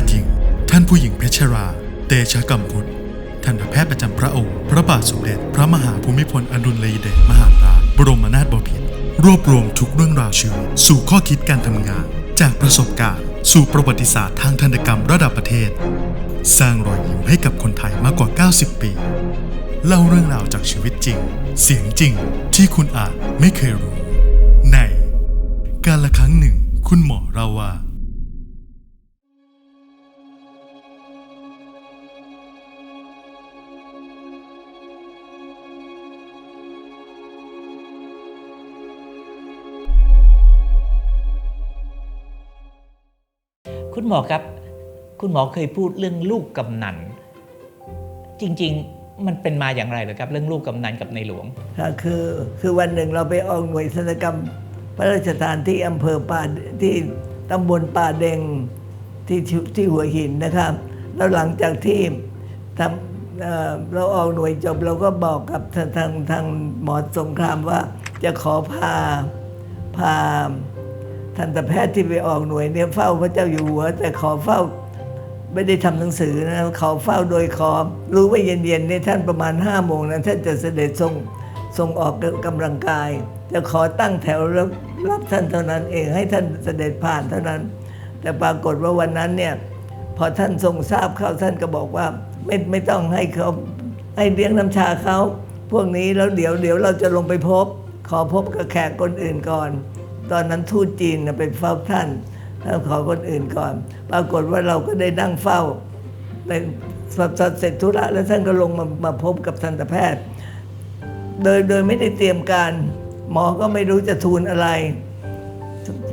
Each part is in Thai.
ทย์หญิง ท่านผู้หญิงเพชรราเตชะกัมพุทธทันตแพทย์ประจำพระองค์ พระบาทสมเด็จ พระมหาภูมิพลอดุลยเดชมหาราชบรมนาถบพิตรรวบรวมทุกเรื่องราวชีวิตสู่ข้อคิดการทำงาน จากประสบการณ์ สู่ประวัติศาสตร์ทางทันตกรรมระดับประเทศ สร้างรอยยิ้มให้กับคนไทยมากกว่า 90 ปี เล่าเรื่องราวจากชีวิตจริง เสียงจริงที่คุณอาจไม่เคยรู้ ใน การละครั้งหนึ่ง คุณหมอเราว่า คุณหมอครับ คุณหมอเคยพูดเรื่องลูกกำนัน จริง ๆ มันเป็นมาอย่างไรหรือครับ เรื่องลูกกำนันกับในหลวงคือคือวันหนึ่งเราไปออกหน่วยศัลยกรรม พระราชทานที่อำเภอป่าที่ตำบลป่าเดงที่ที่หัวหินนะครับ แล้วหลังจากที่ทำเเราออกหน่วยจบเราก็บอกกับทางทางทางหมอสงครามว่าจะขอพาพา ทันตแพทย์ที่ไปออกหน่วยเนี่ยเฝ้าพระเจ้าอยู่หัว แต่ขอเฝ้าไม่ได้ทำหนังสือนะขอเฝ้าโดยขอรู้ว่าเย็นๆเนี่ยท่านประมาณห้าโมงนะท่านจะเสด็จทรงทรงออกกำลังกาย จะขอตั้งแถวแล้วรับท่านเท่านั้นเองให้ท่านเสด็จผ่านเท่านั้น แต่ปรากฏว่าวันนั้นเนี่ยพอท่านทรงทราบเข้าท่านก็บอกว่าไม่ไม่ต้องให้เขาให้เลี้ยงน้ำชาเขาพวกนี้แล้วเดี๋ยวเดี๋ยวเราจะลงไปพบ ขอพบกับแขกคนอื่นก่อน ตอนนั้นทูตจีนไปเฝ้าท่านแล้วขอคนอื่นก่อน ปรากฏว่าเราก็ได้นั่งเฝ้าในพอเสร็จธุระแล้วท่านก็ลงมามาพบกับทันตแพทย์ โดยโดยไม่ได้เตรียมการ หมอก็ไม่รู้จะทูลอะไร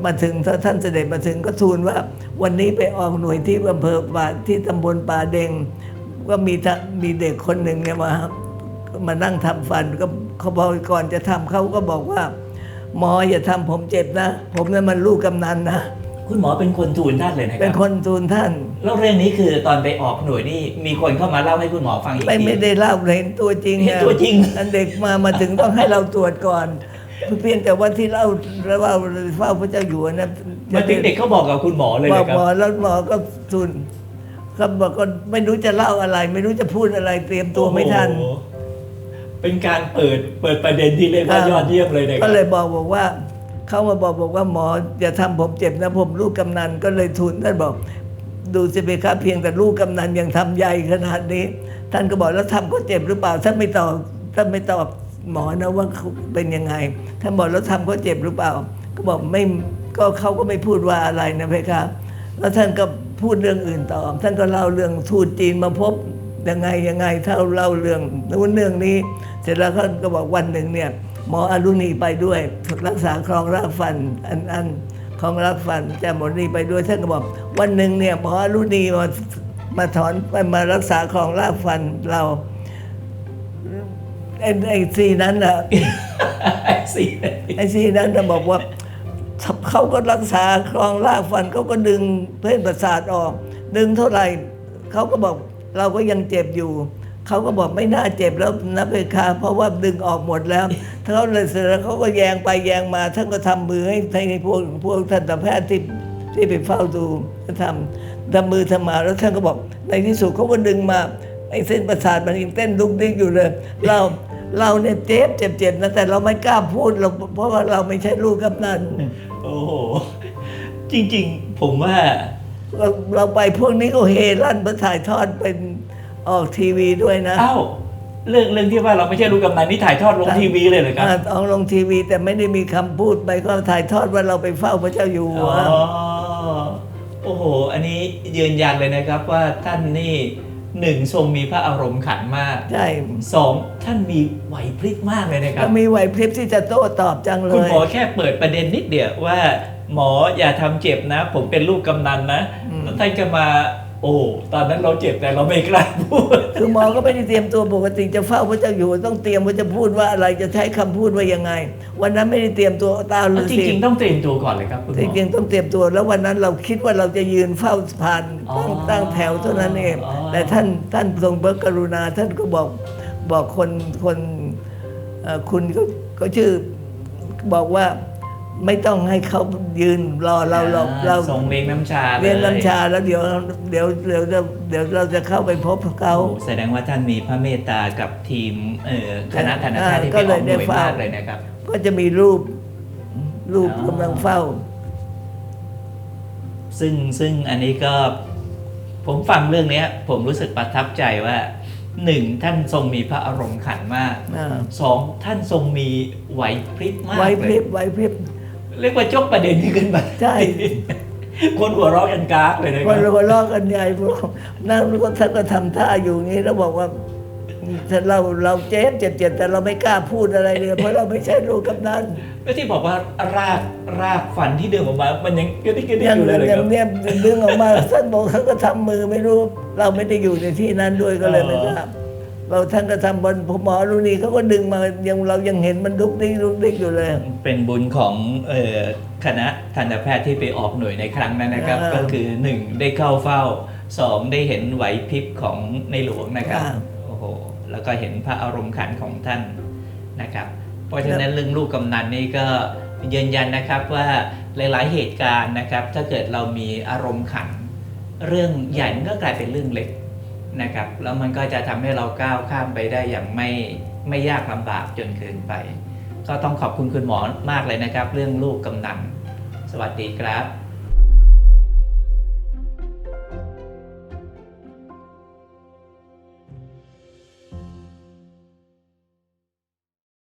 มาถึงถ้าท่านเสด็จมาถึงก็ทูลว่า วันนี้ไปออกหน่วยที่อำเภอป่าที่ตำบลป่าเดงว่ามีมีเด็กคนหนึ่งเนี่ยมามานั่งทำฟันก็เขาบอกก่อนจะทำเขาก็บอกว่า หมออย่าทำผมเจ็บนะ ผมนั้นมันลูกกำนันนะ คุณหมอเป็นคนทูลท่านเลยนะคเป็รันคนทูลท่าน แล้วเรื่องนี้คือตอนไปออกหน่วยนี่มีคนเข้ามาเล่าให้คุณหมอฟังอีกไม่ที ไม่ได้เล่าเห็นตัวจริงเห็นตัวจริง อันเด็กมามาถึงต้องให้เราตรวจก่อน เพียงแต่ว่าที่เล่าแล้วว่าเฝ้าพระเจ้าอยู่หัวนะมาถึงเด็กเขาบอกกับคุณหมอเลยบอนะกครัหบ มอแล้วหมอก็ทุนเขาบอกก็ไม่รู้จะเล่าอะไร ไม่รู้จะพูดอะไรเตรียมตัวไม่ทัน โอ้โห เป็นการเปิดเปิดประเด็นที่เรียกว่ายอดเยี่ยมเลยนะครับก็เลยบอกบอกว่าเขามาบอกบอกว่าหมออย่าทำผมเจ็บนะผมลูกกำนันก็เลยทุนท่านบอก ดูสิเบครับเพียงแต่ลูกกำนันยังทำใหญ่ขนาดนี้ ท่านก็บอกแล้วทำก็เจ็บหรือเปล่าท่านไม่ตอบท่านไม่ตอบหมอนะว่าเป็นยังไงท่านบอกแล้วทำก็เจ็บหรือเปล่า ก็บอกไม่ก็เขาก็ไม่พูดว่าอะไรนะเพคะแล้วท่านก็พูดเรื่องอื่นต่อ ท่านก็เล่าเรื่องทูตจีนมาพบยังไงยังไงเท่าเล่าเรื่องนู้นเรื่องนี้ สร็จแล้วท่านก็บอกวันหนึ่งเนี่ยหมออรุณีไปด้วยรักษาครองรากฟันอันอันครองรากฟันแต่หมอนีไปด้วยท่านก็บอกวันหนึ่งเนี่ยหมออรุณีมามาถอนมารักษาครองรากฟันเราไอ้ไอ้ซีนั้นน่ะสิไอ้ซีนั้นน่ะบอกว่าเขาก็รักษาครองรากฟันเขาก็ดึงเส้นประสาทออก ดึงเท่าไหร่เขาก็บอกเราก็ยังเจ็บอยู่ เขาก็บอกไม่น่าเจ็บแล้วนะเพคะเพราะว่าดึงออกหมดแล้วเขาเลยเสร็จแล้วเขาก็แยงไปแยงมา ท่านก็ทำมือให้ให้พวกพวกทันตแพทย์ที่ที่ไปเฝ้าดูทำทำมือทำมาแล้วท่านก็บอกในที่สุดเขาก็ดึงมาไอ้เส้นประสาทมันยังเต้นดุกดิกอยู่เลย เราเราเนี่ยเจ็บเจ็บเจ็บนะแต่เราไม่กล้าพูดเราเพราะว่าเราไม่ใช่ลูกกำนันโอ้โหจริง ๆ ผมว่า เราเราไปพวกนี้ก็เฮลั่นมาถ่ายทอดเป็น ออกทีวีด้วยนะเอ้าเรื่องเรื่องที่ว่าเราไม่ใช่ลูกกำนันนี่ถ่ายทอดลงทีวีเลยเหรอครับอ่าออกลงทีวีแต่ไม่ได้มีคำพูดไปก็ถ่ายทอดว่าเราไปเฝ้าพระเจ้าอยู่หัวอ๋อโอ้โห อันนี้ยืนยันเลยนะครับว่าท่านนี่หนึ่งทรงมีพระอารมณ์ขันมากใช่สองท่านมีไหวพริบมากเลยนะครับแล้วมีไหวพริบที่จะโต้ตอบจังเลคุณยหมอแค่เปิดประเด็นนิดเดียวว่า หมออย่าทำเจ็บนะ ผมเป็นลูกกำนันนะแล้วท่านก็มา โอ้ตอนนั้นเราเจ็บแต่เราไม่กล้าพูด คือหมอก็ไม่ได้เตรียมตัวปกติจะเฝ้าพระเจ้าอยู่หัวต้องเตรียมว่าจะพูดว่าอะไรจะใช้คำพูดว่ายังไง วันนั้นไม่ได้เตรียมตัวตามฤาจษีริงๆต้องเตรียมตัวก่อนเลยครับคุณหมจอ ริงๆต้องเตรียมตัว แล้ววันนั้นเราคิดว่าเราจะยืนเฝ้าผ่านอ๋อตั้งตั้งแถวเท่านั้นเองอ๋อ แต่ท่านท่านทรงพระกรุณาท่านก็บอกบอกคนคนเอ่อคุณก็ก็ชื่อบอกว่า ไม่ต้องให้เขายืนรอเราเราเราส่งเลี้ยงน้ำชาลเรียนน้ำชาแล้วเดี๋ยวเดี๋ยวเดี๋ยวจะเดี๋ยวเราจะเข้าไปพบเขาโอ้แสดงว่าท่านมีพระเมตตากับทีมเอ่อคณะทันตแพทย์ที่ก็ไปเลอยอกหได้น่วยเฝ้ามมากเลยนะครับ ก็จะมีรูปรูปอ๋อกำลังเฝ้า ซึ่งซึ่งอันนี้ก็ ผมฟังเรื่องเนี้ยผมรู้สึกประทับใจว่าหนึ่งท่านทรงมีพระอารมณ์ขันมากอ่าสองท่านทรงมีไหวพริบมากไว้เลพริยบไว้พริบ เรียกว่าจกประเด็นนี้ขึ้นมาใช่ คนหัวเราะกันกากเลยนะคพรัอบเราก็ลอกกันใหญ่พวกนั่งแล้วก็ท่านก็ทำท่าอยู่อย่างนี้แล้วบอกว่าถ้าเราเราเจ็บเจ็บเจ็บแต่เราไม่กล้าพูดอะไรเลยเพราะเราไม่ใช่ลูกกำนันแล้วที่บอกว่ารากรากฟันที่ดึงออกมา มันยังกระดิกกระดิกยังอยู่เลยเหรอยัคงรับเนี่ยดึงออกมาท่านบอกท่านก็ทำมือไม่รู้ เราไม่ได้อยู่ในที่นั้นด้วยก็เลยไม่ทราบ เราท่านก็ทำบนผมหมอรุนีเขาก็ดึงมายังเรายังเห็นมันดุกดิกดุกดิกอยู่เลย เป็นบุญของเอ่อคณะทันตแพทย์ที่ไปออกหน่วยในครั้งนั้นนะครับอ่าก็คือหนึ่งได้เข้าเฝ้าสองได้เห็นไหวพริบของในหลวงนะครับอ่าโอ้โหแล้วก็เห็นพระอารมณ์ขันของท่านนะครับ เพราะฉะนั้นเรื่องลูกกำนันนี่ก็ยืนยันนะครับว่าหลาย ๆ เหตุการณ์นะครับ ถ้าเกิดเรามีอารมณ์ขัน เรื่องใหญ่มันก็กลายเป็นเรื่องเล็ก นะครับแล้วมันก็จะทำให้เราก้าวข้ามไปได้อย่างไม่ไม่ยากลำบากจนเกินไป ก็ต้องขอบคุณคุณหมอมากเลยนะครับ เรื่องลูกกำนันสวัสดีครับ